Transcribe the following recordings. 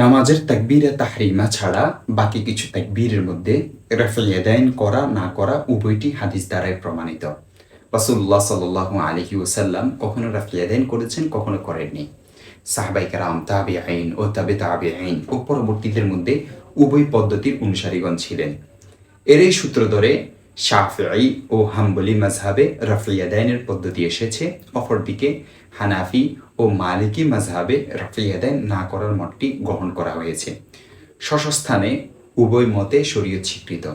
নামাজের তাকবীরে তাহরিমা ছাড়া বাকি কিছু তাকবীরের মধ্যে রাফিয়াদাইন করা, না করা উভয়টি হাদিস দ্বারাই প্রমাণিত। রাসুল্লাহ সাল আলহি ওসাল্লাম কখনো রাফিয়াদাইন করেছেন, কখনো করেননি। সাহবাই কারাম তাবি আইন ও তাবে তাবি আইন ও পরবর্তীদের মধ্যে উভয় পদ্ধতির অনুসারীগণ ছিলেন। এর এই সূত্র ধরে শাফি ও হাম্বলি মাজহাবে রাফিয়াদাইনের পদ্ধতি এসেছে। অপরদিকে হানাফি ও মালিকি মাজহাবে রাফিয়াদাইন না করার মতটি গ্রহণ করা হয়েছে। স্বস্থানে উভয় মতে শরীয়ত স্বীকৃত।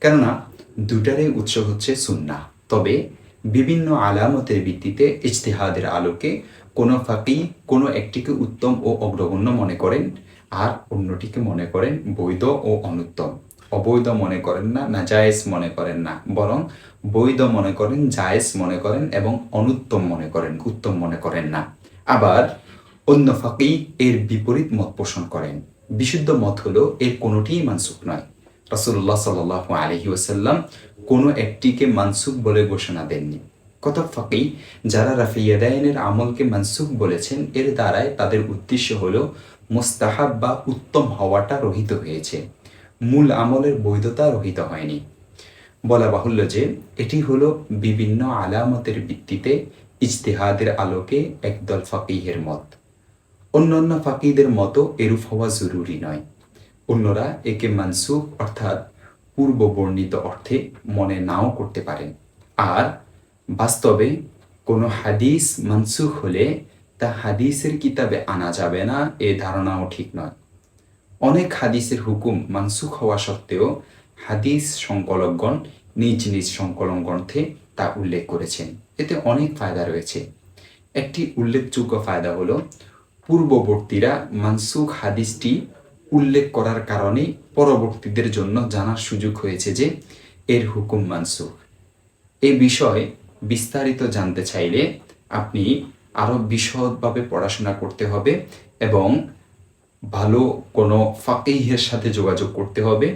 কেননা দুটারই উৎস হচ্ছে সুন্না তবে বিভিন্ন আলামতের ভিত্তিতে ইজতিহাদের আলোকে কোনো ফাঁকি কোনো একটিকে উত্তম ও অগ্রগণ্য মনে করেন, আর অন্যটিকে মনে করেন বৈধ ও অনুত্তম। অবৈধ মনে করেন না না জায়েজ মনে করেন না, বরং বৈধ মনে করেন, জায়েজ মনে করেন এবং অনুত্তম মনে করেন, উত্তম মনে করেন না। আবার অন্য ফাঁকি এর বিপরীত মত পোষণ করেন। বিশুদ্ধ মত হলো এর কোনোটিই মানসুখ নয়। রাসুল্লাহ সাল আলহি ওসাল্লাম কোনো একটিকে মানসুখ বলে ঘোষণা দেননি। কত ফাঁকি যারা রাফিয়াদায়নের আমলকে মানসুখ বলেছেন, এর দ্বারাই তাদের উদ্দেশ্য হলো মোস্তাহাব বা উত্তম হওয়াটা রহিত হয়েছে। মূল আমলের বৈধতা রহিত হয়নি। বলা বাহুল্য যে, এটি হলো বিভিন্ন আলামতের ভিত্তিতে ইজতেহাদের আলোকে একদল ফাকিহের মত। অন্যান্য ফাকিদের মতো এরূপ হওয়া জরুরি নয়। অন্যরা একে মানসুখ অর্থাৎ পূর্ব বর্ণিত অর্থে মনে নাও করতে পারেন। আর বাস্তবে কোনো হাদিস মানসুখ হলে তা হাদিসের কিতাবে আনা যাবে না, এ ধারণাও ঠিক নয়। অনেক হাদিসের হুকুম মানসুখ হওয়া সত্ত্বেও হাদিস সংকলকগণ নিজ নিজ সংকলন গ্রন্থে তা উল্লেখ করেছেন। এতে অনেক ফায়দা রয়েছে। একটি উল্লেখযোগ্য ফায়দা হলো, পূর্ববর্তীরা মানসুখ হাদিসটি উল্লেখ করার কারণে পরবর্তীদের জন্য জানার সুযোগ হয়েছে যে এর হুকুম মানসুখ। এ বিষয়ে বিস্তারিত জানতে চাইলে আপনি আরও বিশদভাবে পড়াশোনা করতে হবে এবং ভালো কোনো ফাকিহের সাথে যোগাযোগ করতে হবে,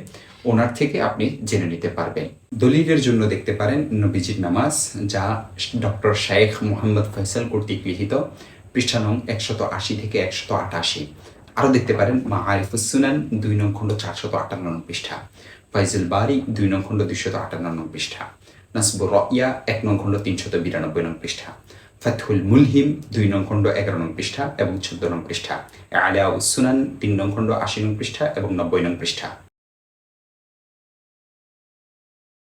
ওনার থেকে আপনি জেনে নিতে পারবেন। দলিলের জন্য দেখতে পারেন নবীজির নামাজ, যা ডক্টর শায়েখ মোহাম্মদ ফয়সাল কর্তৃক লিখিত পৃষ্ঠা নং একশত আশি থেকে একশত আটাশি। আরও দেখতে পারেন মা আরিফুসুনান দুই নং খণ্ড চারশত আটান্ন পৃষ্ঠা। ফয়জুল বারি, দুই নং খণ্ড দুইশত আটান্ন পৃষ্ঠা। নাসবুর রয়া এক নং খণ্ড তিনশত বিরানব্বই নং পৃষ্ঠা। ফাতহুল মুলহিম, দুই নং খণ্ড এগারো নং পৃষ্ঠা এবং চোদ্দ নং পৃষ্ঠা। আলিয়া উসুনান তিন নং খণ্ড আশি নং পৃষ্ঠা এবং নব্বই নং পৃষ্ঠা।